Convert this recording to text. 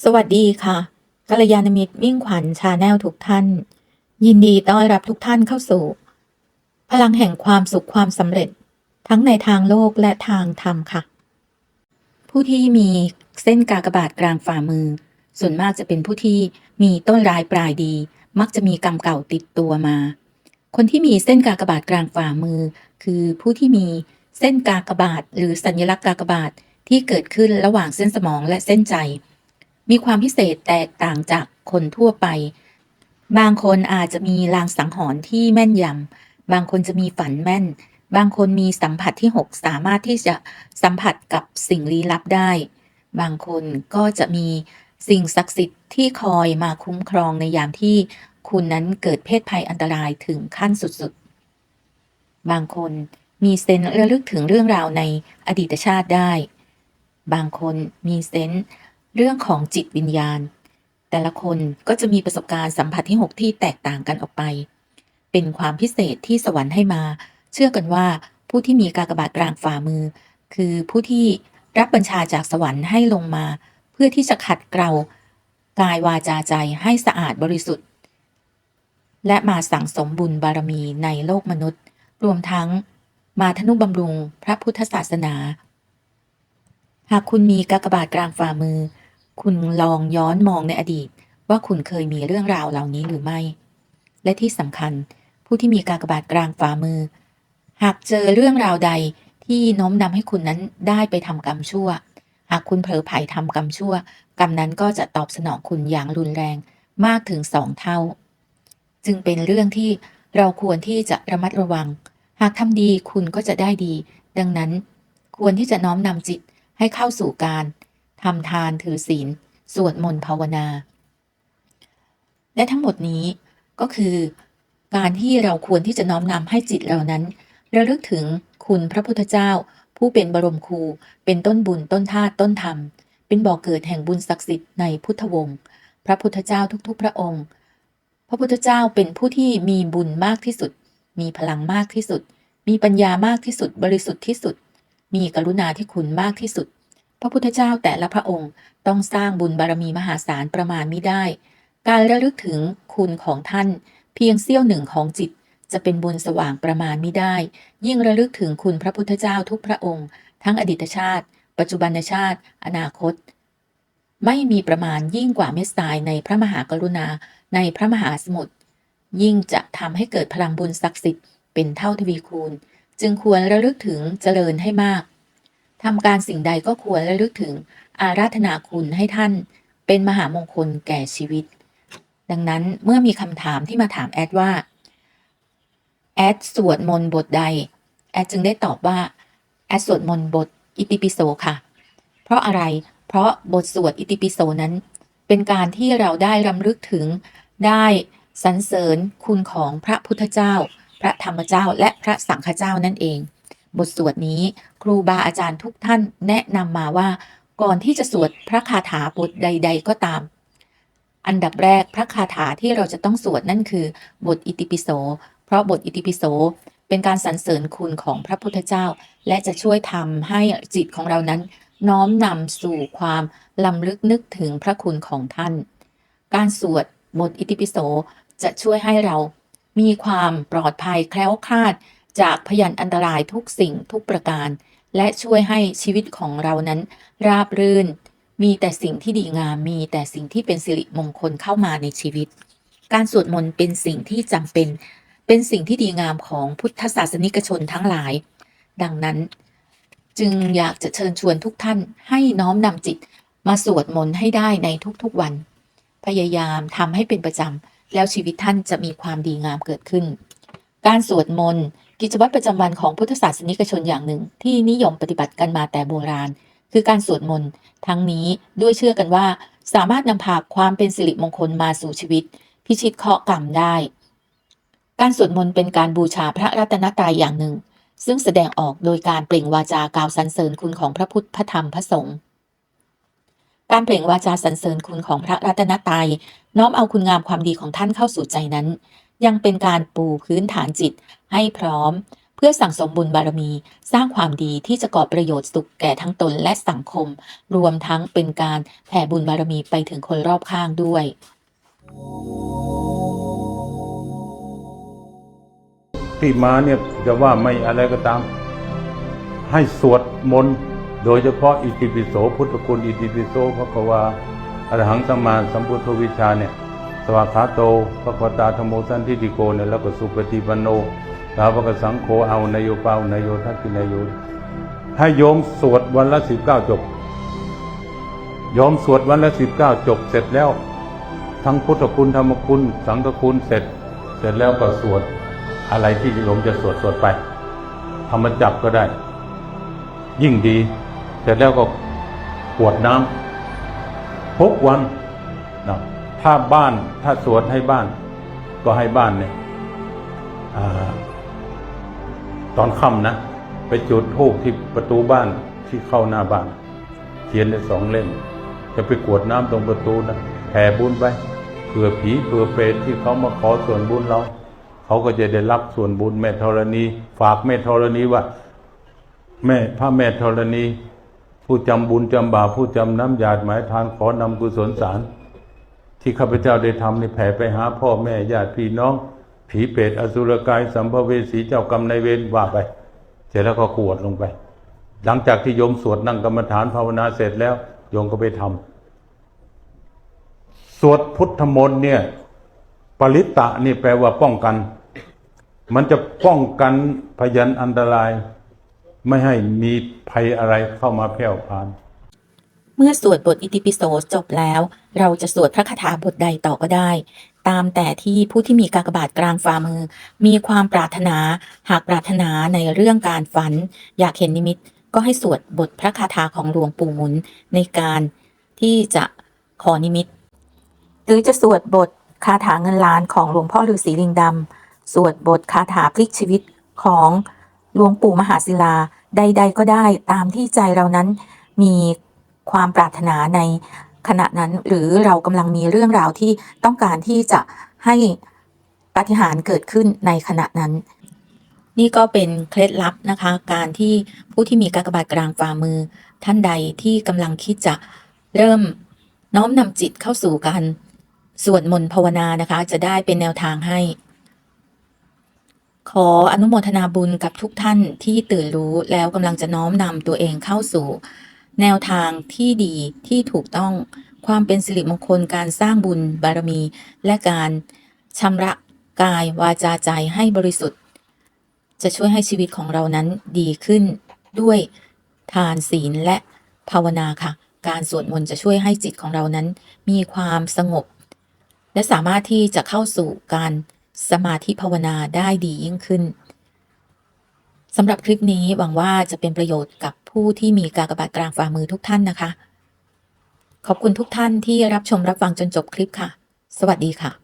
สวัสดีค่ะกัลยาณมิตรมิ่งขวัญชาแนลทุกท่าน ยินดีต้อนรับทุกท่านเข้าสู่ พลังแห่งความสุขความสำเร็จ ทั้งในทางโลกและทางธรรมค่ะ ผู้ที่มีเส้นกากบาทกลางฝ่ามือ ส่วนมากจะเป็นผู้ที่มีต้นรายปลายดี มักจะมีกรรมเก่าติดตัวมา คนที่มีเส้นกากบาทกลางฝ่ามือ คือผู้ที่มีเส้นกากบาทหรือสัญลักษณ์กากบาทที่เกิดขึ้นระหว่างเส้นสมองและเส้นใจ มีความพิเศษแตกต่างจากคนทั่วไป บางคนอาจจะมีลางสังหรณ์ที่แม่นยำ บางคนจะมีฝันแม่น บางคนมีสัมผัสที่6สามารถที่จะสัมผัสกับสิ่งลี้ลับได้ บางคนก็จะมีสิ่งศักดิ์สิทธิ์ที่คอยมาคุ้มครองในยามที่คุณนั้นเกิดเพศภัยอันตรายถึงขั้นสุดๆ บางคนมีเซนส์ระลึกถึงเรื่องราวในอดีตชาติได้ บางคนมีเซนส์ เรื่องของจิตวิญญาณ แต่ละคนก็จะมีประสบการณ์สัมผัสที่ 6 ที่แตกต่างกันออกไป เป็นความพิเศษที่สวรรค์ให้มา เชื่อกันว่าผู้ที่มีกากบาทกลางฝ่ามือ คือผู้ที่รับบัญชาจากสวรรค์ให้ลงมา เพื่อที่จะขัดเกลากายวาจาใจให้สะอาดบริสุทธิ์ และมาสั่งสมบุญบารมีในโลกมนุษย์ รวมทั้งมาทนุบำรุงพระพุทธศาสนา หากคุณมีกากบาทกลางฝ่ามือ คุณลองย้อนมองในอดีต ว่าคุณเคยมีเรื่องราวเหล่านี้หรือไม่ และที่สำคัญ ผู้ที่มีกากบาทกลางฝ่ามือ หากเจอเรื่องราวใดที่โน้มนำให้คุณนั้นได้ไปทำกรรมชั่ว หากคุณเผลอไผ่ทำกรรมชั่ว กรรมนั้นก็จะตอบสนองคุณอย่างรุนแรงมากถึงสองเท่า จึงเป็นเรื่องที่เราควรที่จะระมัดระวัง หากทำดีคุณก็จะได้ดี ดังนั้นควรที่จะน้อมนำจิตให้เข้าสู่การ ทำทานถือศีล สวดมนต์ภาวนา และทั้งหมดนี้ก็คือการที่เราควรที่จะน้อมนำให้จิตเรานั้นระลึกถึงคุณพระพุทธเจ้า ผู้เป็นบรมครู เป็นต้นบุญต้นธาตุต้นธรรม เป็นบ่อกเกิดแห่งบุญศักดิ์สิทธิ์ในพุทธวงศ์พระพุทธเจ้าทุกๆ พระองค์ พระพุทธเจ้าเป็นผู้ที่มีบุญมากที่สุด มีพลังมากที่สุด มีปัญญามากที่สุดบริสุทธิ์ที่สุด มีกรุณาที่คุณมากที่สุด พระพุทธเจ้าแต่ละพระองค์ต้องสร้างบุญบารมีมหาศาลประมาณไม่ได้ การระลึกถึงคุณของท่าน เพียงเสี้ยวหนึ่งของจิต จะเป็นบุญสว่างประมาณไม่ได้ ยิ่งระลึกถึงคุณพระพุทธเจ้าทุกพระองค์ ทั้งอดีตชาติ ปัจจุบันชาติ อนาคต ไม่มีประมาณยิ่งกว่าเม็ดทรายในพระมหากรุณาในพระมหาสมุทรยิ่งจะทำให้เกิดพลังบุญศักดิ์สิทธิ์เป็นเท่าทวีคูณ จึงควรระลึกถึงเจริญให้มาก ทำการสิ่งใดก็ควรระลึกถึงอาราธนาคุณให้ท่านเป็นมหามงคลแก่ชีวิต ดังนั้นเมื่อมีคำถามที่มาถามแอดว่า แอดสวดมนต์บทใด แอดจึงได้ตอบว่า แอดสวดมนต์บทอิติปิโสค่ะ เพราะอะไร เพราะบทสวดอิติปิโสนั้น เป็นการที่เราได้รำลึกถึง ได้สรรเสริญคุณของพระพุทธเจ้า พระธรรมเจ้า และพระสังฆเจ้านั่นเอง บทสวดนี้ครูบาอาจารย์ทุกท่านแนะนำมาว่า ก่อนที่จะสวดพระคาถาบทใด ๆ ก็ตาม อันดับแรกพระคาถาที่เราจะต้องสวดนั่นคือ บทอิติปิโส เพราะบทอิติปิโสเป็นการสรรเสริญคุณของพระพุทธเจ้า และจะช่วยทำให้จิตของเรานั้น น้อมนำสู่ความลำลึกนึกถึงพระคุณของท่าน การสวดบทอิติปิโสจะช่วยให้เรามีความปลอดภัยแคล้วคลาด จากพยันอันตรายทุกสิ่งทุกประการ และช่วยให้ชีวิตของเรานั้น ราบรื่น มีแต่สิ่งที่ดีงาม มีแต่สิ่งที่เป็นสิริมงคลเข้ามาในชีวิต การสวดมนต์เป็นสิ่งที่จำเป็น เป็นสิ่งที่ดีงามของพุทธศาสนิกชนทั้งหลาย ดังนั้น จึงอยากจะเชิญชวนทุกท่านให้น้อมนำจิต มาสวดมนต์ให้ได้ในทุกๆวัน พยายามทำให้เป็นประจำแล้วชีวิตท่านจะมีความดีงามเกิดขึ้น การสวดมนต์ กิจวัตรประจำวันของพุทธศาสนิกชนอย่างหนึ่ง ที่นิยมปฏิบัติกันมาแต่โบราณ คือการสวดมนต์ทั้งนี้ด้วยเชื่อกันว่า สามารถนำพาความเป็นสิริมงคลมาสู่ชีวิต พิชิตเคราะห์กรรมได้ การสวดมนต์เป็นการบูชาพระรัตนตรัยอย่างหนึ่ง ซึ่งแสดงออกโดยการเปล่งวาจากล่าวสรรเสริญคุณของพระพุทธพระธรรมพระสงฆ์การเปล่งวาจาสรรเสริญคุณของพระรัตนตรัยน้อมเอาคุณงามความดีของท่านเข้าสู่ใจนั้น ยังเป็นการปูพื้นฐานจิตให้พร้อม เพื่อสั่งสมบุญบารมี สร้างความดีที่จะก่อประโยชน์สุขแก่ทั้งตนและสังคม รวมทั้งเป็นการแผ่บุญบารมีไปถึงคนรอบข้างด้วย ที่มาเนี่ยจะว่าไม่อะไรก็ตาม ให้สวดมนต์โดยเฉพาะอิติปิโสพุทธคุณอิติปิโสพระกวาอรหังสัมมาสัมพุทธวิชาเนี่ย สวากขาโตพระกตาธโมสันทิติโกเนี่ยแล้วก็สุปฏิปันโนสาวกสังโฆเอานายโยเปานายโยทักกินายโยให้โยมสวดวันละสิบเก้าจบโยมสวดวันละสิบเก้าจบเสร็จแล้ว ทั้งพุทธคุณธรรมคุณ สังฆคุณเสร็จ เสร็จแล้วก็สวดอะไรที่โยมจะสวดสวดไปธรรมจับก็ได้ ยิ่งดี เสร็จแล้วก็กรวดน้ำทุกวันนะ ถ้าบ้านถ้าสวดให้บ้าน ก็ให้บ้านเนี่ยอตอนค่ำนะ ไปจุดธูปที่ประตูบ้านที่เข้าหน้าบ้านเขียนได้สองเล่มจะไปกวดน้ำตรงประตูนะแผ่บุญไปเผื่อผีเผื่อเปรตที่เขามาขอส่วนบุญเราเขาก็จะได้รับส่วนบุญแม่ธรณี ฝากแม่ธรณีว่า แม่พระแม่ธรณี ผู้จำบุญจำบาปผู้จำน้ำหยาดหมายทานขอนำกุศลสาร ที่ข้าพเจ้าได้ทำในแผ่ไปหาพ่อแม่ญาติพี่น้อง ผีเปรตอสุรกายสัมภเวสีเจ้ากรรมนายเวรว่าไป เสร็จแล้วก็กรวดลงไป หลังจากที่โยมสวดนั่งกรรมฐานภาวนาเสร็จแล้วโยมก็ไปทำสวดพุทธมนต์เนี่ยปริตตะนี่แปลว่าป้องกัน มันจะป้องกันพยันอันตราย ไม่ให้มีภัยอะไรเข้ามาแพร่พาน เมื่อสวดบทอิติปิโสจบแล้ว เราจะสวดพระคาถาบทใดต่อก็ได้ ตามแต่ที่ผู้ที่มีกากบาทกลางฝ่ามือ มีความปรารถนาหากปรารถนาในเรื่องการฝัน อยากเห็นนิมิตก็ให้สวดบทพระคาถาของหลวงปู่หมุน ในการที่จะขอนิมิต หรือจะสวดบทคาถาเงินล้านของหลวงพ่อฤาษีลิงดำสวดบทคาถาพลิกชีวิตของหลวงปู่มหาศิลาใด ๆ ก็ได้ตามที่ใจเรานั้นมีความปรารถนาใน ขณะนั้นหรือเรากำลังมีเรื่องราวที่ต้องการที่จะให้ปาฏิหาริย์เกิดขึ้นในขณะนั้น นี่ก็เป็นเคล็ดลับนะคะ การที่ผู้ที่มีกากบาทกลางฝ่ามือ ท่านใดที่กำลังคิดจะเริ่มน้อมนำจิตเข้าสู่การสวดมนต์ภาวนานะคะ จะได้เป็นแนวทางให้ ขออนุโมทนาบุญกับทุกท่านที่ตื่นรู้แล้วกำลังจะน้อมนำตัวเองเข้าสู่ แนวทางที่ดีที่ถูกต้องความเป็นสิริมงคลการสร้างบุญบารมี และการชำระกายวาจาใจให้บริสุทธิ์ จะช่วยให้ชีวิตของเรานั้นดีขึ้นด้วยทานศีลและภาวนาค่ะ การสวดมนต์จะช่วยให้จิตของเรานั้น มีความสงบ และสามารถที่จะเข้าสู่การสมาธิภาวนาได้ดียิ่งขึ้นสำหรับคลิปนี้หวังว่าจะเป็นประโยชน์กับ ผู้ที่มีกากบาทกลางฝ่ามือทุกท่านนะคะ ขอบคุณทุกท่านที่รับชมรับฟังจนจบคลิปค่ะ สวัสดีค่ะ